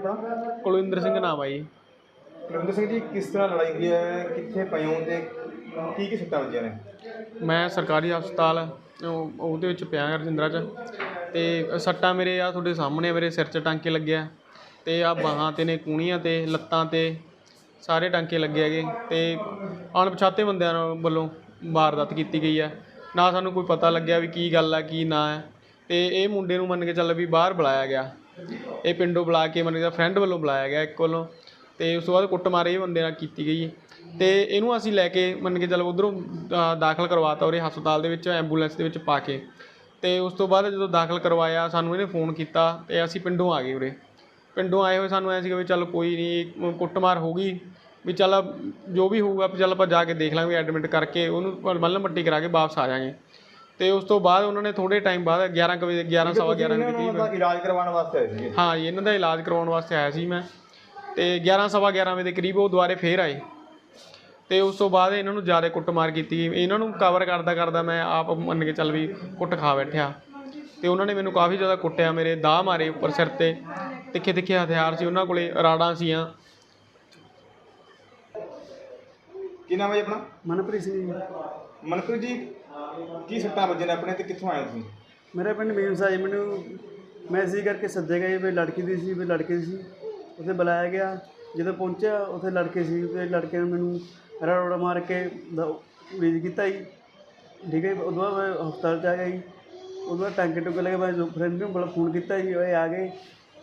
ਜੀ ਆਪਣਾ? ਕੁਲਵਿੰਦਰ ਸਿੰਘ ਨਾਮ ਆ ਜੀ। ਕੁਲਵਿੰਦਰ ਸਿੰਘ ਜੀ ਕਿਸ ਤਰ੍ਹਾਂ ਲੜਾਈ ਹੋਈ ਹੈ? ਕਿੱਥੇ ਪਏ ਹੋ ਤੇ ਕੀ ਕੀ ਸੱਟਾਂ ਵੱਜੀਆਂ ਨੇ? ਮੈਂ ਸਰਕਾਰੀ ਹਸਪਤਾਲ ਉਹ- ਉਹਦੇ ਵਿੱਚ ਪਿਆ ਰਜਿੰਦਰਾ 'ਚ। ਤੇ ਸੱਟਾਂ ਮੇਰੇ ਆ ਤੁਹਾਡੇ ਸਾਹਮਣੇ ਆ, ਮੇਰੇ ਸਿਰ 'ਚ ਟਾਂਕੇ ਲੱਗੇ ਆ। ਤੇ ਆ ਬਾਹਾਂ ਤੇ ਨੇ ਕੂਣੀਆਂ ਤੇ ਲੱਤਾਂ ਤੇ ਸਾਰੇ ਟਾਂਕੇ ਲੱਗੇ ਹੈਗੇ। ਤੇ ਅਣਪਛਾਤੇ ਬੰਦਿਆਂ ਨਾਲ ਵੱਲੋਂ ਵਾਰਦਾਤ ਕੀਤੀ ਗਈ ਹੈ ਨਾ ਸਾਨੂੰ ਕੋਈ ਪਤਾ ਲੱਗਿਆ ਵੀ ਕੀ ਗੱਲ ਹੈ ਕੀ ਨਾ ਹੈ ਤੇ ਇਹ ਮੁੰਡੇ ਨੂੰ ਮੰਨ ਕੇ ਚੱਲ ਵੀ ਬਾਹਰ ਬੁਲਾਇਆ ਗਿਆ। ਇਹ ਪਿੰਡੋਂ ਬੁਲਾ ਕੇ ਮਤਲਬ ਕਿ ਫਰੈਂਡ ਵੱਲੋਂ ਬੁਲਾਇਆ ਗਿਆ ਇੱਕ ਵੱਲੋਂ ਤੇ ਉਸ ਤੋਂ ਬਾਅਦ ਕੁੱਟਮਾਰ ਇਹ ਬੰਦੇ ਨਾਲ ਕੀਤੀ ਗਈ। ਤੇ ਇਹਨੂੰ ਅਸੀਂ ਲੈ ਕੇ ਮੰਨ ਕੇ ਚਲੋ ਉਧਰੋਂ ਦਾਖਲ ਕਰਵਾਤਾ ਉਰੇ ਹਸਪਤਾਲ ਦੇ ਵਿੱਚ ਐਂਬੂਲੈਂਸ ਦੇ ਵਿੱਚ ਪਾ ਕੇ। ਤੇ ਉਸ ਤੋਂ ਬਾਅਦ ਜਦੋਂ ਦਾਖਲ ਕਰਵਾਇਆ, ਸਾਨੂੰ ਇਹਨੇ ਫੋਨ ਕੀਤਾ ਤੇ ਅਸੀਂ ਪਿੰਡੋਂ ਆ ਗਏ ਉਰੇ। ਪਿੰਡੋਂ ਆਏ ਹੋਏ ਸਾਨੂੰ ਐਂ ਸੀਗਾ ਵੀ ਚੱਲ ਕੋਈ ਨਹੀਂ ਕੁੱਟਮਾਰ ਹੋ ਗਈ ਵੀ ਚੱਲ ਜੋ ਵੀ ਹੋਊਗਾ, ਵੀ ਚੱਲ ਆਪਾਂ ਜਾ ਕੇ ਦੇਖ ਲਾਂਗੇ ਐਡਮਿਟ ਕਰਕੇ ਉਹਨੂੰ ਮੱਲਮ ਪੱਟੀ ਕਰਾ ਕੇ ਵਾਪਸ ਆ ਜਾਾਂਗੇ। ਤੇ ਉਸ ਤੋਂ ਬਾਅਦ ਉਹਨਾਂ ਨੇ ਥੋੜੇ ਟਾਈਮ ਬਾਅਦ 11 ਕੁ ਵਜੇ 11 ਸਵਾ 11 ਇਹਨਾਂ ਵਜੇ ਨੂੰ ਕਰੀਬ ਉਹਦਾ ਇਲਾਜ ਕਰਵਾਉਣ ਵਾਸਤੇ ਆਏ ਸੀਗੇ। ਹਾਂ ਜੀ ਇਹਨਾਂ ਦਾ ਇਲਾਜ ਕਰਵਾਉਣ ਵਾਸਤੇ ਆਇਆ ਸੀ ਮੈਂ। ਤੇ 11 ਸਵਾ 11 ਵਜੇ ਦੇ ਕਰੀਬ ਉਹ ਦੁਬਾਰੇ ਫੇਰ ਆਏ। ਤੇ ਉਸ ਤੋਂ ਬਾਅਦ ਇਹਨਾਂ ਨੂੰ ਜ਼ਿਆਦਾ ਕੁੱਟਮਾਰ ਕੀਤੀ। ਇਹਨਾਂ ਨੂੰ ਕਵਰ ਕਰਦਾ ਕਰਦਾ ਮੈਂ ਆਪ ਮੰਨ ਕੇ ਚੱਲ ਵੀ ਕੁੱਟ ਖਾ ਬੈਠਿਆ। ਤੇ ਉਹਨਾਂ ਨੇ ਮੈਨੂੰ ਕਾਫੀ ਜ਼ਿਆਦਾ ਕੁੱਟਿਆ ਮੇਰੇ ਦਾਅ ਮਾਰੇ ਉੱਪਰ ਸਿਰ ਤੇ। ਤਿੱਖੇ ਤਿੱਖੇ ਹਥਿਆਰ ਸੀ ਉਹਨਾਂ ਕੋਲੇ ਰਾੜਾਂ ਸੀਆਂ। ਕੀ ਨਾਮ ਹੈ ਆਪਣਾ? ਮਨਪ੍ਰੀਤ ਸਿੰਘ ਜੀ। ਮਨਪ੍ਰੀਤ ਜੀ ਕੀ ਸੱਟਾਂ ਵੱਜੇ ਨੇ ਆਪਣੇ ਤੇ? ਕਿੱਥੋਂ ਆਏ ਹੋ ਤੁਸੀਂ? ਮੇਰਾ ਪਿੰਡ ਮੀਮਸਾ ਜੀ, ਮੈਨੂੰ ਮੈਸੇਜ ਕਰਕੇ ਸੱਦੇ ਗਏ ਵੀ ਲੜਕੀ ਦੀ ਸੀ, ਵੀ ਲੜਕੇ ਦੀ ਸੀ। ਉੱਥੇ ਬੁਲਾਇਆ ਗਿਆ। ਜਦੋਂ ਪਹੁੰਚਿਆ, ਉੱਥੇ ਲੜਕੇ ਸੀ, ਤੇ ਲੜਕੇ ਨੇ ਮੈਨੂੰ ਰੋੜਾ ਮਾਰ ਕੇ ਰੀਜ ਕੀਤਾ ਜੀ। ਠੀਕ ਹੈ ਜੀ, ਉਦੋਂ ਬਾਅਦ ਮੈਂ ਹਸਪਤਾਲ ਚ ਆ ਗਿਆ ਜੀ। ਉਦੋਂ ਬਾਅਦ ਟਾਂਕੇ ਟੁਕੇ ਲੱਗੇ ਮੈਂ ਫਰੈਂਡ ਨੂੰ ਬੜਾ ਫੋਨ ਕੀਤਾ ਜੀ, ਉਹ ਆ ਗਏ।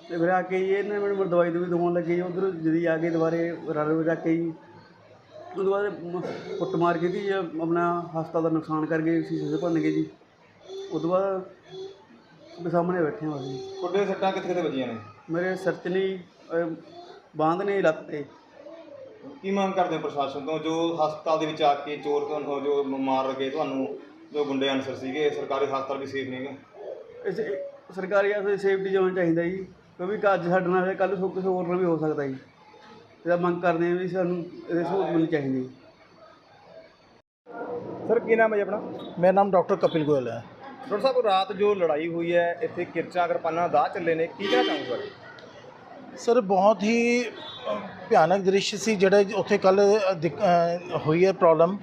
ਤੇ ਫਿਰ ਆ ਕੇ ਜੀ, ਇਹਨੇ ਮੈਨੂੰ ਦਵਾਈ ਦਵਾਈ ਦਵਾਉਣ ਲੱਗੇ ਜੀ। ਉਧਰ ਜਦੀ ਆ ਗਏ, ਦੁਬਾਰੇ ਰਲ ਜਾ ਕੇ ਜੀ। ਉਦੋਂ ਬਾਅਦ ਕੁੱਟਮਾਰ ਕੀਤੀ ਜੀ ਆਪਣਾ ਹਸਪਤਾਲ ਦਾ ਨੁਕਸਾਨ ਕਰ ਗਏ ਸੀ ਸੇ ਭੰਨ ਗਏ ਜੀ। ਉਦੋਂ ਬਾਅਦ ਦੇ ਸਾਹਮਣੇ ਬੈਠੇ ਹਾਂ ਅਸੀਂ। ਤੁਹਾਡੇ ਸੱਟਾਂ ਕਿੱਥੇ ਕਿੱਥੇ ਵੱਜੀਆਂ ਨੇ? ਮੇਰੇ ਸਿਰ 'ਚ ਨਹੀਂ ਅਹ, ਬਾਂਦ ਨੇ ਲੱਤ ਤੇ। ਕੀ ਮੰਗ ਕਰਦੇ ਹੋ ਪ੍ਰਸ਼ਾਸਨ ਤੋਂ? ਜੋ ਹਸਪਤਾਲ ਦੇ ਵਿੱਚ ਆ ਕੇ ਚੋਰ ਤੁਹਾਨੂੰ ਜੋ ਮਾਰ ਗਏ ਤੁਹਾਨੂੰ ਜੋ ਗੁੰਡੇ ਅਨਸਰ ਸੀਗੇ ਸਰਕਾਰੀ ਹਸਪਤਾਲ ਵੀ ਸੇਫ ਨਹੀਂਗੇ ਇਸ ਸਰਕਾਰੀ ਆਸੇ ਸੇਫਟੀ ਜ਼ੋਨ ਚਾਹੀਦਾ ਜੀ ਕਿਉਂਕਿ ਕਿ ਅੱਜ ਸਾਡੇ ਨਾਲ ਕੱਲ੍ਹ ਨੂੰ ਕਿਸੇ ਹੋਰ ਨਾਲ ਵੀ ਹੋ ਸਕਦਾ ਜੀ। ਇਹਦਾ ਮੰਗ ਕਰਦੇ ਹਾਂ ਵੀ ਸਾਨੂੰ ਇਹਦੇ ਸਹੂਲਤ ਮਿਲਣੀ ਚਾਹੀਦੀ ਸਰ ਕੀ ਨਾਮ ਹੈ ਜੀ ਆਪਣਾ? ਮੇਰਾ ਨਾਮ ਡਾਕਟਰ ਕਪਿਲ ਗੋਇਲ ਹੈ। ਡਾਕਟਰ ਸਾਹਿਬ ਰਾਤ ਜੋ ਲੜਾਈ ਹੋਈ ਹੈ ਇੱਥੇ ਕਿਰਚਾ ਕਿਰਪਾਨਾਂ ਦਾ ਚੱਲੇ ਨੇ ਕੀ ਕਹਿਣਾ ਚਾਹੋਗੇ? ਸਰ ਬਹੁਤ ਹੀ ਭਿਆਨਕ ਦ੍ਰਿਸ਼ ਸੀ ਜਿਹੜਾ ਉੱਥੇ ਕੱਲ ਹੋਈ ਹੈ ਪ੍ਰੋਬਲਮ।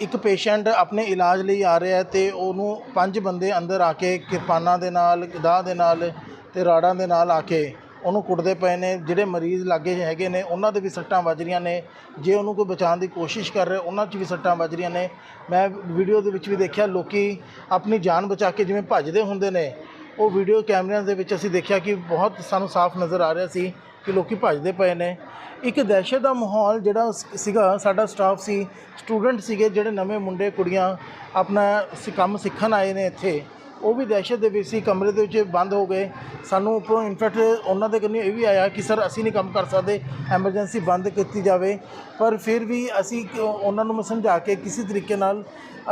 ਇੱਕ ਪੇਸ਼ੈਂਟ ਆਪਣੇ ਇਲਾਜ ਲਈ ਆ ਰਿਹਾ ਹੈ ਤੇ ਉਹਨੂੰ ਪੰਜ ਬੰਦੇ ਅੰਦਰ ਆ ਕੇ ਕਿਰਪਾਨਾਂ ਦੇ ਨਾਲ ਦਾਅ ਦੇ ਨਾਲ ਤੇ ਰਾੜਾਂ ਦੇ ਨਾਲ ਆ ਕੇ ਉਹਨੂੰ ਕੁੱਟਦੇ ਪਏ ਨੇ, ਜਿਹੜੇ ਮਰੀਜ਼ ਲਾਗੇ ਹੈਗੇ ਨੇ, ਉਹਨਾਂ ਦੇ ਵੀ ਸੱਟਾਂ ਵੱਜ ਰਹੀਆਂ ਨੇ। ਜੇ ਉਹਨੂੰ ਕੋਈ ਬਚਾਉਣ ਦੀ ਕੋਸ਼ਿਸ਼ ਕਰ ਰਿਹਾ, ਉਹਨਾਂ 'ਚ ਵੀ ਸੱਟਾਂ ਵੱਜ ਰਹੀਆਂ ਨੇ। ਮੈਂ ਵੀਡੀਓ ਦੇ ਵਿੱਚ ਵੀ ਦੇਖਿਆ, ਲੋਕੀ ਆਪਣੀ ਜਾਨ ਬਚਾ ਕੇ ਜਿਵੇਂ ਭੱਜਦੇ ਹੁੰਦੇ ਨੇ, ਉਹ ਵੀਡੀਓ ਕੈਮਰਿਆਂ ਦੇ ਵਿੱਚ ਅਸੀਂ ਦੇਖਿਆ ਕਿ ਬਹੁਤ ਸਾਨੂੰ ਸਾਫ਼ ਨਜ਼ਰ ਆ ਰਿਹਾ ਸੀ ਕਿ ਲੋਕੀ ਭੱਜਦੇ ਪਏ ਨੇ। ਇੱਕ ਦਹਿਸ਼ਤ ਦਾ ਮਾਹੌਲ ਜਿਹੜਾ ਸੀਗਾ, ਸਾਡਾ ਸਟਾਫ ਸੀ ਸਟੂਡੈਂਟ ਸੀਗੇ, ਜਿਹੜੇ ਨਵੇਂ ਮੁੰਡੇ, ਕੁੜੀਆਂ ਆਪਣਾ ਸ- ਕੰਮ ਸਿੱਖਣ ਆਏ ਨੇ ਇੱਥੇ। ਉਹ ਵੀ ਦਹਿਸ਼ਤ ਦੇ ਵਿੱਚ ਸੀ, ਕਮਰੇ ਦੇ ਵਿੱਚ ਬੰਦ ਹੋ ਗਏ। ਸਾਨੂੰ ਉੱਪਰੋਂ ਇਨਫੈਕਟ ਉਹਨਾਂ ਦੇ ਕੰਨੀ ਇਹ ਵੀ ਆਇਆ ਕਿ ਸਰ ਅਸੀਂ ਨਹੀਂ ਕੰਮ ਕਰ ਸਕਦੇ ਐਮਰਜੈਂਸੀ ਬੰਦ ਕੀਤੀ ਜਾਵੇ। ਪਰ ਫਿਰ ਵੀ ਅਸੀਂ ਉਹਨਾਂ ਨੂੰ ਸਮਝਾ ਕੇ ਕਿਸੇ ਤਰੀਕੇ ਨਾਲ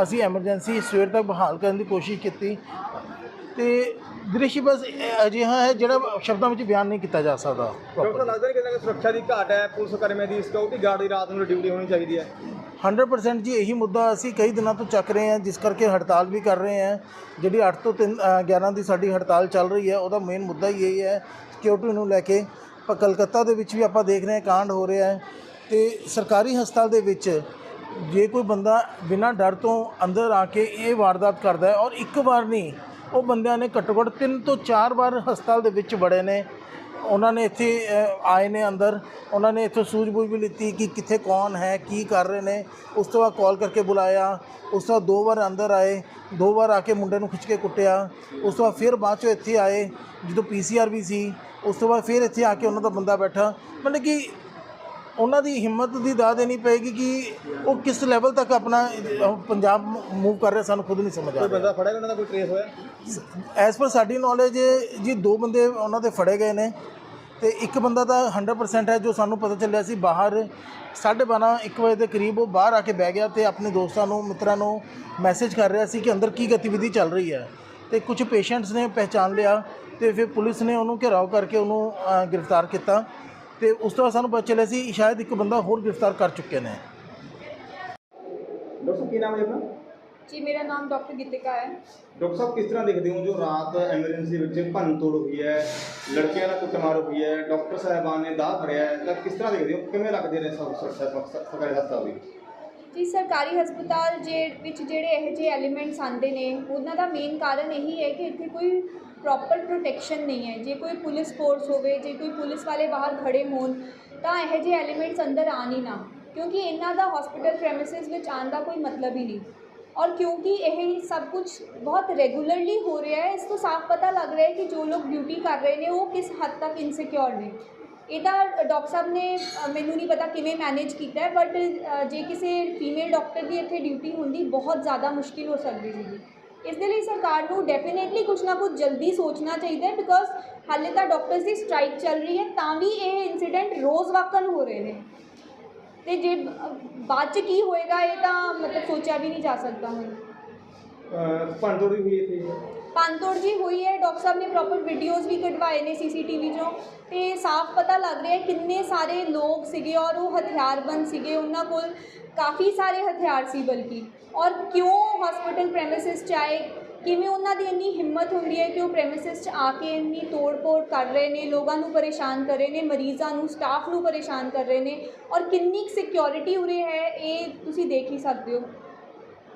ਅਸੀਂ ਐਮਰਜੈਂਸੀ ਸਵੇਰ ਤੱਕ ਬਹਾਲ ਕਰਨ ਦੀ ਕੋਸ਼ਿਸ਼ ਕੀਤੀ। ਤੇ ਦ੍ਰਿਸ਼ ਬਸ ਅਜਿਹਾ ਹੈ ਜਿਹੜਾ ਸ਼ਬਦਾਂ ਵਿੱਚ ਬਿਆਨ ਨਹੀਂ ਕੀਤਾ ਜਾ ਸਕਦਾ। ਡਾਕਟਰ, ਲੱਗਦਾ ਨਹੀਂ ਕਿ ਸੁਰੱਖਿਆ ਦੀ ਘਾਟ ਹੈ, ਪੁਲਿਸ ਕਰਮੀਆਂ ਦੀ ਸਿਕਿਉਰਿਟੀ ਗਾਰਡ ਦੀ ਰਾਤ ਨੂੰ ਡਿਊਟੀ ਹੋਣੀ ਚਾਹੀਦੀ ਹੈ। 100% ਜੀ ਇਹੀ ਮੁੱਦਾ ਅਸੀਂ ਕਈ ਦਿਨਾਂ ਤੋਂ ਚੱਕ ਰਹੇ ਹਾਂ, ਜਿਸ ਕਰਕੇ ਹੜਤਾਲ ਵੀ ਕਰ ਰਹੇ ਹਾਂ। ਜਿਹੜੀ 8 ਤੋਂ 3 11 ਦੀ ਸਾਡੀ ਹੜਤਾਲ ਚੱਲ ਰਹੀ ਹੈ, ਉਹਦਾ ਮੇਨ ਮੁੱਦਾ ਹੀ ਇਹੀ ਹੈ ਸਿਕਿਉਰਿਟੀ ਨੂੰ ਲੈ ਕੇ। ਪਰ ਕਲਕੱਤਾ ਦੇ ਵਿੱਚ ਵੀ ਆਪਾਂ ਦੇਖ ਰਹੇ ਹਾਂ, ਕਾਂਡ ਹੋ ਰਿਹਾ ਹੈ। ਤੇ ਸਰਕਾਰੀ ਹਸਪਤਾਲ ਦੇ ਵਿੱਚ ਜੇ ਕੋਈ ਬੰਦਾ ਬਿਨਾਂ ਡਰ ਤੋਂ ਅੰਦਰ ਆ ਕੇ ਇਹ ਵਾਰਦਾਤ ਕਰਦਾ ਹੈ ਔਰ ਇੱਕ ਵਾਰ ਨਹੀਂ, ਉਹ ਬੰਦਿਆਂ ਨੇ ਘੱਟੋ ਘੱਟ 3 ਤੋਂ 4 ਵਾਰ ਹਸਪਤਾਲ ਦੇ ਵਿੱਚ ਵੜੇ ਨੇ। ਉਹਨਾਂ ਨੇ ਇੱਥੇ ਆਏ ਨੇ ਅੰਦਰ। ਉਹਨਾਂ ਨੇ ਇੱਥੋਂ ਸੂਝ-ਬੂਝ ਵੀ ਲਿੱਤੀ ਕਿ ਕਿੱਥੇ ਕੌਣ ਹੈ ਕੀ ਕਰ ਰਹੇ ਨੇ। ਉਸ ਤੋਂ ਬਾਅਦ ਕਾਲ ਕਰਕੇ ਬੁਲਾਇਆ। ਉਸ ਤੋਂ ਬਾਅਦ ਦੋ ਵਾਰ ਅੰਦਰ ਆਏ। ਦੋ ਵਾਰ ਆ ਕੇ ਮੁੰਡੇ ਨੂੰ ਖਿੱਚ ਕੇ ਕੁੱਟਿਆ। ਉਸ ਤੋਂ ਬਾਅਦ ਫਿਰ ਬਾਅਦ ਚੋਂ ਇੱਥੇ ਆਏ ਜਦੋਂ ਪੀਸੀਆਰ ਵੀ ਸੀ। ਉਸ ਤੋਂ ਬਾਅਦ ਫਿਰ ਇੱਥੇ ਆ ਕੇ ਉਹਨਾਂ ਦਾ ਬੰਦਾ ਬੈਠਾ। ਮਤਲਬ ਕਿ ਉਹਨਾਂ ਦੀ ਹਿੰਮਤ ਦੀ ਦਾਅ ਦੇਣੀ ਪਏਗੀ ਕਿ ਉਹ ਕਿਸ ਲੈਵਲ ਤੱਕ ਆਪਣਾ ਪੰਜਾਬ ਮੂਵ ਕਰ ਰਿਹਾ ਸਾਨੂੰ ਖੁਦ ਨਹੀਂ ਸਮਝ ਆ ਕੋਈ ਬੰਦਾ ਫੜਿਆ ਉਹਨਾਂ ਦਾ ਕੋਈ ਟ੍ਰੇਸ ਹੋਇਆ? ਐਸ ਪਰ ਸਾਡੀ ਨੌਲੇਜ ਜੀ ਦੋ ਬੰਦੇ ਉਹਨਾਂ ਦੇ ਫੜੇ ਗਏ ਨੇ। ਤੇ ਇੱਕ ਬੰਦਾ ਤਾਂ 100% ਹੈ ਜੋ ਸਾਨੂੰ ਪਤਾ ਚੱਲਿਆ ਸੀ, ਬਾਹਰ 12:30 1 ਵਜੇ ਦੇ ਕਰੀਬ ਉਹ ਬਾਹਰ ਆ ਕੇ ਬਹਿ ਗਿਆ ਤੇ ਆਪਣੇ ਦੋਸਤਾਂ ਨੂੰ, ਮਿੱਤਰਾਂ ਨੂੰ ਮੈਸੇਜ ਕਰ ਰਿਹਾ ਸੀ ਕਿ ਅੰਦਰ ਕੀ ਗਤੀਵਿਧੀ ਚੱਲ ਰਹੀ ਹੈ। ਤੇ ਕੁਝ ਪੇਸ਼ੈਂਟਸ ਨੇ ਪਹਿਚਾਨ ਲਿਆ ਤੇ ਫਿਰ ਪੁਲਿਸ ਨੇ ਉਹਨੂੰ ਘਿਰਾਓ ਕਰਕੇ ਉਹਨੂੰ ਗ੍ਰਿਫਤਾਰ ਕੀਤਾ ਤੇ ਉਸ ਤੋਂ ਬਾਅਦ ਸਾਨੂੰ ਪਤਾ ਚੱਲਿਆ ਸੀ, ਸ਼ਾਇਦ ਇੱਕ ਬੰਦਾ ਹੋਰ ਗ੍ਰਿਫਤਾਰ ਕਰ ਚੁੱਕੇ ਨੇ। ਡਾਕਟਰ ਕੀ ਨਾਮ ਹੈ ਆਪਣਾ? ਜੀ ਮੇਰਾ ਨਾਮ ਡਾਕਟਰ ਗੀਤਿਕਾ ਹੈ। ਡਾਕਟਰ ਸਾਹਿਬ ਕਿਸ ਤਰ੍ਹਾਂ ਦੇਖਦੇ ਹੋ ਜੋ ਰਾਤ ਐਮਰਜੈਂਸੀ ਵਿੱਚ ਭੰਨ ਤੋੜ ਹੋਈ ਹੈ ਲੜਕਿਆਂ ਨਾਲ ਕੁੱਟਮਾਰ ਹੋਈ ਹੈ ਡਾਕਟਰ ਸਾਹਿਬਾਨ ਨੇ ਦਾਅ ਫੜਿਆ ਹੈ ਤਾਂ ਕਿਸ ਤਰ੍ਹਾਂ ਦੇਖਦੇ ਹੋ ਕਿਵੇਂ ਲੱਗਦੇ ਨੇ ਸਭ ਸਰਕਾਰੀ ਹਸਪਤਾਲ ਦੀ ਜੀ ਸਰਕਾਰੀ ਹਸਪਤਾਲ ਜੇ ਵਿੱਚ ਜਿਹੜੇ ਇਹੋ ਜਿਹੇ ਐਲੀਮੈਂਟਸ ਆਉਂਦੇ ਨੇ ਉਹਨਾਂ ਦਾ ਮੇਨ ਕਾਰਨ ਇਹੀ ਹੈ ਕਿ ਇੱਥੇ ਕੋਈ ਪ੍ਰੋਪਰ ਪ੍ਰੋਟੈਕਸ਼ਨ ਨਹੀਂ ਹੈ। ਜੇ ਕੋਈ ਪੁਲਿਸ ਫੋਰਸ ਹੋਵੇ ਜੇ ਕੋਈ ਪੁਲਿਸ ਵਾਲੇ ਬਾਹਰ ਖੜੇ ਹੋਣ ਤਾਂ ਇਹੋ ਜਿਹੇ ਐਲੀਮੈਂਟਸ ਅੰਦਰ ਆਣ ਹੀ ਨਾ। ਕਿਉਂਕਿ ਇਹਨਾਂ ਦਾ ਹਸਪੀਟਲ ਪ੍ਰੈਮਿਸਿਸ ਵਿੱਚ ਆਉਣ ਦਾ ਕੋਈ ਮਤਲਬ ਹੀ ਨਹੀਂ। ਔਰ ਕਿਉਂਕਿ ਇਹ ਸਭ ਕੁਝ ਬਹੁਤ ਰੈਗੂਲਰਲੀ ਹੋ ਰਿਹਾ ਹੈ ਇਸ ਤੋਂ ਸਾਫ਼ ਪਤਾ ਲੱਗ ਰਿਹਾ ਹੈ ਕਿ ਜੋ ਲੋਕ ਡਿਊਟੀ ਕਰ ਰਹੇ ਨੇ ਉਹ ਕਿਸ ਹੱਦ ਤੱਕ ਇਨਸਿਕਿਉਰ ਨੇ ਇਹ ਤਾਂ ਡਾਕਟਰ ਸਾਹਿਬ ਨੇ ਅ, ਮੈਨੂੰ ਨਹੀਂ ਪਤਾ ਕਿਵੇਂ ਮੈਨੇਜ ਕੀਤਾ ਹੈ ਬਟ ਜੇ ਕਿਸੇ ਫੀਮੇਲ ਡਾਕਟਰ ਦੀ ਇੱਥੇ ਡਿਊਟੀ ਹੁੰਦੀ ਬਹੁਤ ਜ਼ਿਆਦਾ ਮੁਸ਼ਕਿਲ ਹੋ ਸਕਦੀ ਸੀਗੀ ਇਸ ਦੇ ਲਈ ਸਰਕਾਰ ਨੂੰ ਡੈਫੀਨੇਟਲੀ ਕੁਝ ਨਾ ਕੁਝ ਜਲਦੀ ਸੋਚਣਾ ਚਾਹੀਦਾ ਹੈ ਬਿਕੋਜ਼ ਹਾਲੇ ਤਾਂ ਡਾਕਟਰਸ ਦੀ ਸਟ੍ਰਾਈਕ ਚੱਲ ਰਹੀ ਹੈ ਤਾਂ ਵੀ ਇਹ ਇਨਸੀਡੈਂਟ ਰੋਜ਼ ਵਾਕਨ ਹੋ ਰਹੇ ਨੇ ਤੇ ਜੇ ਬਾਅਦ ਚ ਕੀ ਹੋਏਗਾ ਇਹ ਤਾਂ ਮਤਲਬ ਸੋਚਿਆ ਵੀ ਨਹੀਂ ਜਾ ਸਕਦਾ ਹੁਣ। ਵੀ ਹੋਈ ਇੱਥੇ ਪੰਤੋੜ ਜੀ ਹੋਈ ਹੈ ਡਾਕਟਰ ਸਾਹਿਬ ਨੇ ਪ੍ਰੋਪਰ ਵੀਡੀਓਜ਼ ਵੀ ਕਢਵਾਏ ਨੇ ਸੀਸੀਟੀਵੀ 'ਚੋਂ। ਤੇ ਸਾਫ਼ ਪਤਾ ਲੱਗ ਰਿਹਾ ਹੈ ਕਿੰਨੇ ਸਾਰੇ ਲੋਕ ਸੀਗੇ ਔਰ ਉਹ ਹਥਿਆਰਬੰਦ ਸੀਗੇ। ਉਹਨਾਂ ਕੋਲ ਕਾਫੀ ਸਾਰੇ ਹਥਿਆਰ ਸੀ ਬਲਕਿ। ਔਰ ਕਿਉਂ ਹਸਪੀਟਲ ਪ੍ਰੈਮਿਸਿਸ 'ਚ ਆਏ? ਕਿਵੇਂ ਉਹਨਾਂ ਦੀ ਇੰਨੀ ਹਿੰਮਤ ਹੁੰਦੀ ਹੈ ਕਿ ਉਹ ਪ੍ਰੈਮਿਸਿਸ 'ਚ ਆ ਕੇ ਇੰਨੀ ਤੋੜ-ਪੋੜ ਕਰ ਰਹੇ ਨੇ, ਲੋਕਾਂ ਨੂੰ ਪਰੇਸ਼ਾਨ ਕਰ ਰਹੇ ਨੇ, ਮਰੀਜ਼ਾਂ ਨੂੰ ਸਟਾਫ ਨੂੰ ਪਰੇਸ਼ਾਨ ਕਰ ਰਹੇ ਨੇ ਔਰ ਕਿੰਨੀ ਸਿਕਿਉਰਿਟੀ ਉਰੇ ਹੈ, ਇਹ ਤੁਸੀਂ ਦੇਖ ਹੀ ਸਕਦੇ ਹੋ।